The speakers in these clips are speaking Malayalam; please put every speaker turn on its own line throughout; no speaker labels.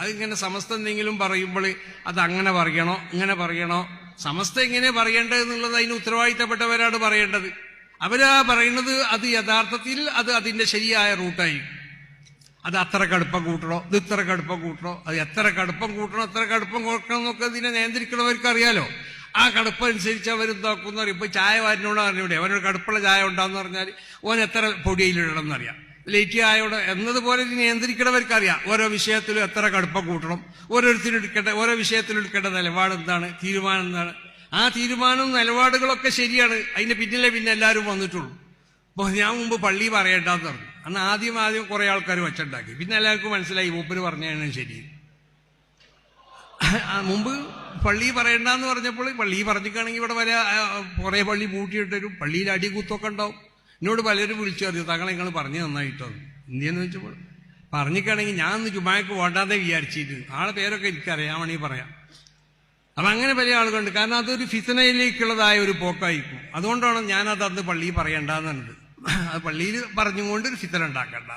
അതിങ്ങനെ സമസ്ത എന്തെങ്കിലും പറയുമ്പോൾ അത് അങ്ങനെ പറയണോ? ഇങ്ങനെ പറയണോ? സമസ്ത എങ്ങനെ പറയേണ്ടത് എന്നുള്ളത് അതിന് ഉത്തരവാദിത്തപ്പെട്ടവരാണ് പറയേണ്ടത്. അവരാ പറയുന്നത് അത് യഥാർത്ഥത്തിൽ അത് അതിന്റെ ശരിയായ റൂട്ടായിരിക്കും. അത് അത്ര കടുപ്പം കൂട്ടണോ? ഇത് ഇത്ര കടുപ്പം കൂട്ടണോ? അത് എത്ര കടുപ്പം കൂട്ടണോ? എത്ര കടുപ്പം കൊടുക്കണം എന്നൊക്കെ ഇതിനെ നിയന്ത്രിക്കണവർക്ക് അറിയാലോ ആ കടുപ്പം അനുസരിച്ച് എന്ന് പറയും ഇപ്പൊ ചായ വാരിനോട് അറിഞ്ഞൂടെ അവനൊരു കടുപ്പുള്ള ചായ ഉണ്ടാന്ന് പറഞ്ഞാൽ ഓൻ എത്ര പൊടിയിലിടണം എന്നറിയാം ആയോട് എന്നതുപോലെ ഇത് നിയന്ത്രിക്കണവർക്കറിയാം. ഓരോ വിഷയത്തിലും എത്ര കടുപ്പം കൂട്ടണം. ഓരോരുത്തരും എടുക്കേണ്ട ഓരോ വിഷയത്തിലും എടുക്കേണ്ട നിലപാട് എന്താണ്? തീരുമാനം എന്താണ്? ആ തീരുമാനവും നിലപാടുകളൊക്കെ ശരിയാണ്. അതിന്റെ പിന്നിലെ പിന്നെ എല്ലാവരും വന്നിട്ടുള്ളൂ. അപ്പൊ ഞാൻ മുമ്പ് പള്ളി പറയണ്ടെന്ന് പറഞ്ഞു. അന്ന് ആദ്യം ആദ്യം കുറെ ആൾക്കാർ വച്ചുണ്ടാക്കി. പിന്നെ എല്ലാവർക്കും മനസ്സിലായി മൂപ്പര് പറഞ്ഞാണ് ശരി. മുമ്പ് പള്ളി പറയണ്ടെന്ന് പറഞ്ഞപ്പോൾ പള്ളി പറഞ്ഞിട്ടാണെങ്കിൽ ഇവിടെ വരെ കുറേ പള്ളി പൂട്ടിയിട്ടരും പള്ളിയിൽ അടികൂത്തൊക്കെ ഉണ്ടാവും. എന്നോട് പലരും വിളിച്ചു പറഞ്ഞു തങ്ങളെ നിങ്ങൾ പറഞ്ഞു നന്നായിട്ടോ? എന്തിയെന്ന് വെച്ചപ്പോൾ പറഞ്ഞിക്കാണെങ്കിൽ ഞാൻ ഒന്ന് ജുമാക്ക് വേണ്ടാതെ വിചാരിച്ചിട്ട്. ആളെ പേരൊക്കെ എനിക്കറിയാം വേണമെങ്കിൽ പറയാം. അപ്പം അങ്ങനെ പല ആളുകളുണ്ട്. കാരണം അതൊരു ഫിസനയിലേക്കുള്ളതായ ഒരു പോക്കായിരിക്കും. അതുകൊണ്ടാണ് ഞാൻ അത് അന്ന് പള്ളിയിൽ പറയണ്ടെന്ന് പറഞ്ഞത്. അത് പള്ളിയിൽ പറഞ്ഞുകൊണ്ട് ഒരു ഫിത്തന ഉണ്ടാക്കണ്ട.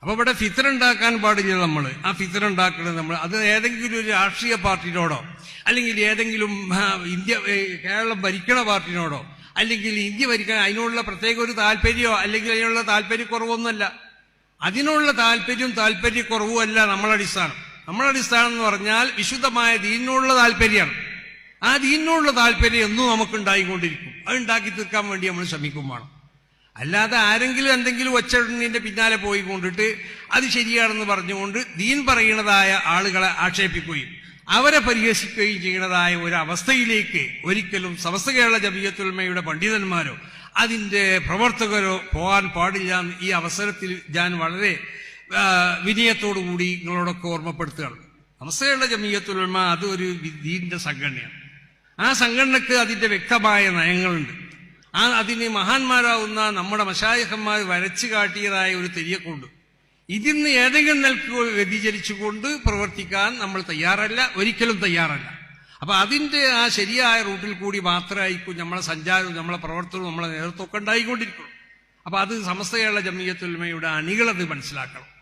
അപ്പൊ ഇവിടെ ഫിത്തന ഉണ്ടാക്കാൻ പാടില്ല നമ്മൾ ആ ഫിത്തന ഉണ്ടാക്കുന്നത് നമ്മൾ അത് ഏതെങ്കിലും ഒരു രാഷ്ട്രീയ പാർട്ടിയോടോ അല്ലെങ്കിൽ ഏതെങ്കിലും ഇന്ത്യ കേരളം ഭരിക്കണ പാർട്ടിനോടോ അല്ലെങ്കിൽ ഇന്ത്യ ഭരിക്കാൻ അതിനുള്ള പ്രത്യേക ഒരു താല്പര്യമോ അല്ലെങ്കിൽ അതിനുള്ള താല്പര്യക്കുറവൊന്നുമല്ല. അതിനുള്ള താല്പര്യവും താല്പര്യക്കുറവും അല്ല നമ്മളടിസ്ഥാനം അടിസ്ഥാനം. നമ്മളെ അടിസ്ഥാനം എന്ന് പറഞ്ഞാൽ വിശുദ്ധമായ ദീനിനുള്ള താല്പര്യമാണ്. ആ ദീനിനുള്ള താല്പര്യം എന്നും നമുക്ക് ഉണ്ടായിക്കൊണ്ടിരിക്കും അത് ഉണ്ടാക്കി തീർക്കാൻ വേണ്ടി നമ്മൾ ശ്രമിക്കും വേണം. അല്ലാതെ ആരെങ്കിലും എന്തെങ്കിലും ഒച്ചടിന്റെ പിന്നാലെ പോയി കൊണ്ടിട്ട് അത് ശരിയാണെന്ന് പറഞ്ഞുകൊണ്ട് ദീൻ പറയുന്നതായ ആളുകളെ ആക്ഷേപിക്കുകയും അവരെ പരിഹസിക്കുകയും ചെയ്യുന്നതായ ഒരു അവസ്ഥയിലേക്ക് ഒരിക്കലും സമസ്ത കേരള ജമീയത്തുൽമയുടെ പണ്ഡിതന്മാരോ അതിന്റെ പ്രവർത്തകരോ പോകാൻ പാടില്ല എന്ന് ഈ അവസരത്തിൽ ഞാൻ വളരെ വിനയത്തോടുകൂടി നിങ്ങളോടൊക്കെ ഓർമ്മപ്പെടുത്തുകയാണ്. സമസ്തകളുടെ ജമീയത്തുൽമ അത് ഒരു ദീനിന്റെ സംഘടനയാണ്. ആ സംഘടനക്ക് അതിന്റെ വ്യക്തമായ നയങ്ങളുണ്ട്. ആ അതിന് മഹാന്മാരാവുന്ന നമ്മുടെ മഷായഹന്മാർ വരച്ചു കാട്ടിയതായ ഒരു തെരിയക്കുണ്ട്. ഇതിന്ന് ഏതെങ്കിലും നിലയ്ക്ക് വ്യതിചരിച്ചുകൊണ്ട് പ്രവർത്തിക്കാൻ നമ്മൾ തയ്യാറല്ല ഒരിക്കലും തയ്യാറല്ല. അപ്പൊ അതിന്റെ ആ ശരിയായ റൂട്ടിൽ കൂടി മാത്രമായിരിക്കും നമ്മളെ സഞ്ചാരവും നമ്മളെ പ്രവർത്തനവും നമ്മളെ നേതൃത്വമൊക്കെ ഉണ്ടായിക്കൊണ്ടിരിക്കണം അപ്പൊ അത് സമസ്ത കേരള ജമീയത്തുൽമയുടെ അത് മനസ്സിലാക്കണം.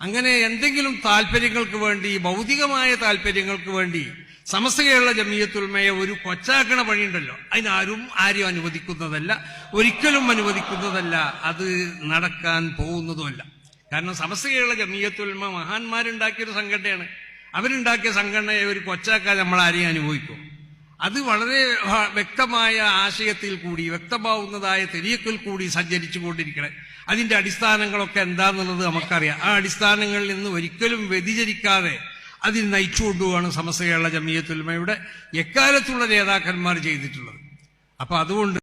അങ്ങനെ എന്തെങ്കിലും താല്പര്യങ്ങൾക്ക് വേണ്ടി ഭൗതികമായ താല്പര്യങ്ങൾക്ക് വേണ്ടി സമസ്ത കേരള ജമീയത്തുൽമയെ ഒരു കൊച്ചാക്കണ പണിയുണ്ടല്ലോ. അതിനാരും ആരും അനുവദിക്കുന്നതല്ല. ഒരിക്കലും അനുവദിക്കുന്നതല്ല. അത് നടക്കാൻ പോകുന്നതുമല്ല. കാരണം സമസ്ത കേരള ജമീയത്തുൽമ മഹാന്മാരുണ്ടാക്കിയൊരു സംഘടനയാണ്. അവരുണ്ടാക്കിയ സംഘടനയെ ഒരു കൊച്ചാക്ക നമ്മൾ ആരെയും അനുഭവിക്കും. അത് വളരെ വ്യക്തമായ ആശയത്തിൽ കൂടി വ്യക്തമാവുന്നതായ തെരിയക്കിൽ കൂടി സഞ്ചരിച്ചു കൊണ്ടിരിക്കണേ. അതിന്റെ അടിസ്ഥാനങ്ങളൊക്കെ എന്താന്നുള്ളത് നമുക്കറിയാം. ആ അടിസ്ഥാനങ്ങളിൽ നിന്ന് ഒരിക്കലും വ്യതിചരിക്കാതെ അതിൽ നയിച്ചുകൊണ്ടുപോവാണ് സമസ്ത കേരള ജമീയത്തുൽമയുടെ എക്കാലത്തുള്ള നേതാക്കന്മാർ ചെയ്തിട്ടുള്ളത്. അപ്പൊ അതുകൊണ്ട്